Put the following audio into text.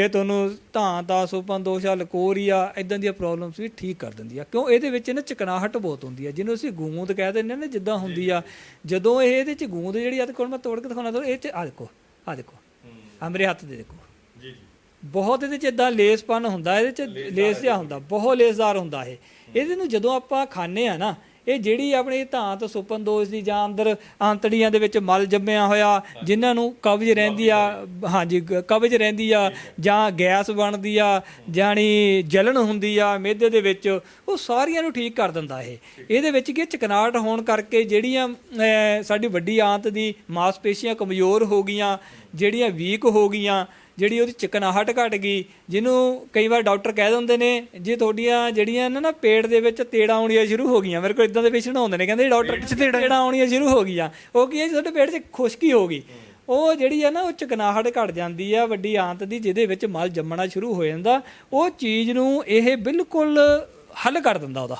ਇਹ ਤੁਹਾਨੂੰ ਧਾਂ ਦਾ ਸੁਪਨ ਦੋਸ਼ਾ ਲਕੋਰੀਆ ਇਦਾਂ ਦੀਆਂ ਪ੍ਰੋਬਲਮਸ ਵੀ ਠੀਕ ਕਰ ਦਿੰਦੀ ਆ। ਕਿਉਂ? ਇਹਦੇ ਵਿੱਚ ਨਾ ਚਕਨਾਹਟ ਬਹੁਤ ਹੁੰਦੀ ਆ। ਜਿਹਨੂੰ ਅਸੀਂ ਗੂੰਦ ਕਹਿ ਦਿੰਦੇ ਨੇ ਜਿੱਦਾਂ ਹੁੰਦੀ ਆ। ਜਦੋਂ ਇਹ ਇਹਦੇ ਚ ਗੂੰਦ ਜਿਹੜੀ ਆ ਤੇ ਕੋਲ ਮੈਂ ਤੋੜ ਕੇ ਦਿਖਾਉਣਾ ਤੁਹਾਨੂੰ ਇਹ ਚ ਆ ਦੇਖੋ ਆ ਦੇਖੋ। ਆ ਮੇਰੇ ਹੱਥ ਦੇ ਦੇਖੋ। ਜੀ ਜੀ। ਬਹੁਤ ਇਹਦੇ ਚ ਇਦਾਂ ਲੇਸਪਨ ਹੁੰਦਾ ਇਹਦੇ ਚ ਲੇਸ ਜਿਹਾ ਹੁੰਦਾ ਬਹੁਤ ਲੇਸਦਾਰ ਹੁੰਦਾ ਇਹ। ਇਹਦੇ ਨੂੰ ਜਦੋਂ ਆਪਾਂ ਖਾਂਦੇ ਆ ਨਾ ਇਹ ਜਿਹੜੀ ਆਪਣੀ ਧਾਤ ਸੁਪਨ ਦੋਸ਼ ਦੀ ਜਾਂ ਅੰਦਰ ਆਂਤੜੀਆਂ ਦੇ ਵਿੱਚ ਮਲ ਜੰਮਿਆ ਹੋਇਆ ਜਿਨ੍ਹਾਂ ਨੂੰ ਕਬਜ਼ ਰਹਿੰਦੀ ਆ ਹਾਂਜੀ ਕਬਜ਼ ਰਹਿੰਦੀ ਆ ਜਾਂ ਗੈਸ ਬਣਦੀ ਆ ਜਾਣੀ ਜਲਨ ਹੁੰਦੀ ਆ ਮਿਹਦੇ ਦੇ ਵਿੱਚ ਉਹ ਸਾਰੀਆਂ ਨੂੰ ਠੀਕ ਕਰ ਦਿੰਦਾ ਇਹ। ਇਹਦੇ ਵਿੱਚ ਕੀ ਚਕਨਾਟ ਹੋਣ ਕਰਕੇ ਜਿਹੜੀਆਂ ਸਾਡੀ ਵੱਡੀ ਆਂਤ ਦੀ ਮਾਸਪੇਸ਼ੀਆਂ ਕਮਜ਼ੋਰ ਹੋ ਗਈਆਂ ਜਿਹੜੀਆਂ ਵੀਕ ਹੋ ਗਈਆਂ ਜਿਹੜੀ ਉਹਦੀ ਚਿਕਨਾਹਟ ਘਟ ਗਈ ਜਿਹਨੂੰ ਕਈ ਵਾਰ ਡਾਕਟਰ ਕਹਿ ਦਿੰਦੇ ਨੇ ਜੇ ਤੁਹਾਡੀਆਂ ਜਿਹੜੀਆਂ ਨਾ ਨਾ ਪੇਟ ਦੇ ਵਿੱਚ ਤੇੜਾਂ ਆਉਣੀਆਂ ਸ਼ੁਰੂ ਹੋ ਗਈਆਂ ਮੇਰੇ ਕੋਲ ਇਦਾਂ ਦੇ ਪੇਸ਼ੈਂਟ ਆਉਂਦੇ ਨੇ ਕਹਿੰਦੇ ਡਾਕਟਰ ਤੇੜਾਂ? ਆਉਣੀਆਂ ਸ਼ੁਰੂ ਹੋ ਗਈਆਂ। ਉਹ ਕੀ ਹੈ ਤੁਹਾਡੇ ਪੇਟ 'ਚ ਖੁਸ਼ਕੀ ਹੋ ਗਈ। ਉਹ ਜਿਹੜੀ ਆ ਨਾ ਉਹ ਚਿਕਨਾਹਟ ਘਟ ਜਾਂਦੀ ਆ ਵੱਡੀ ਆਂਤ ਦੀ ਜਿਹਦੇ ਵਿੱਚ ਮਲ ਜੰਮਣਾ ਸ਼ੁਰੂ ਹੋ ਜਾਂਦਾ। ਉਹ ਚੀਜ਼ ਨੂੰ ਇਹ ਬਿਲਕੁਲ ਹੱਲ ਕਰ ਦਿੰਦਾ ਉਹਦਾ।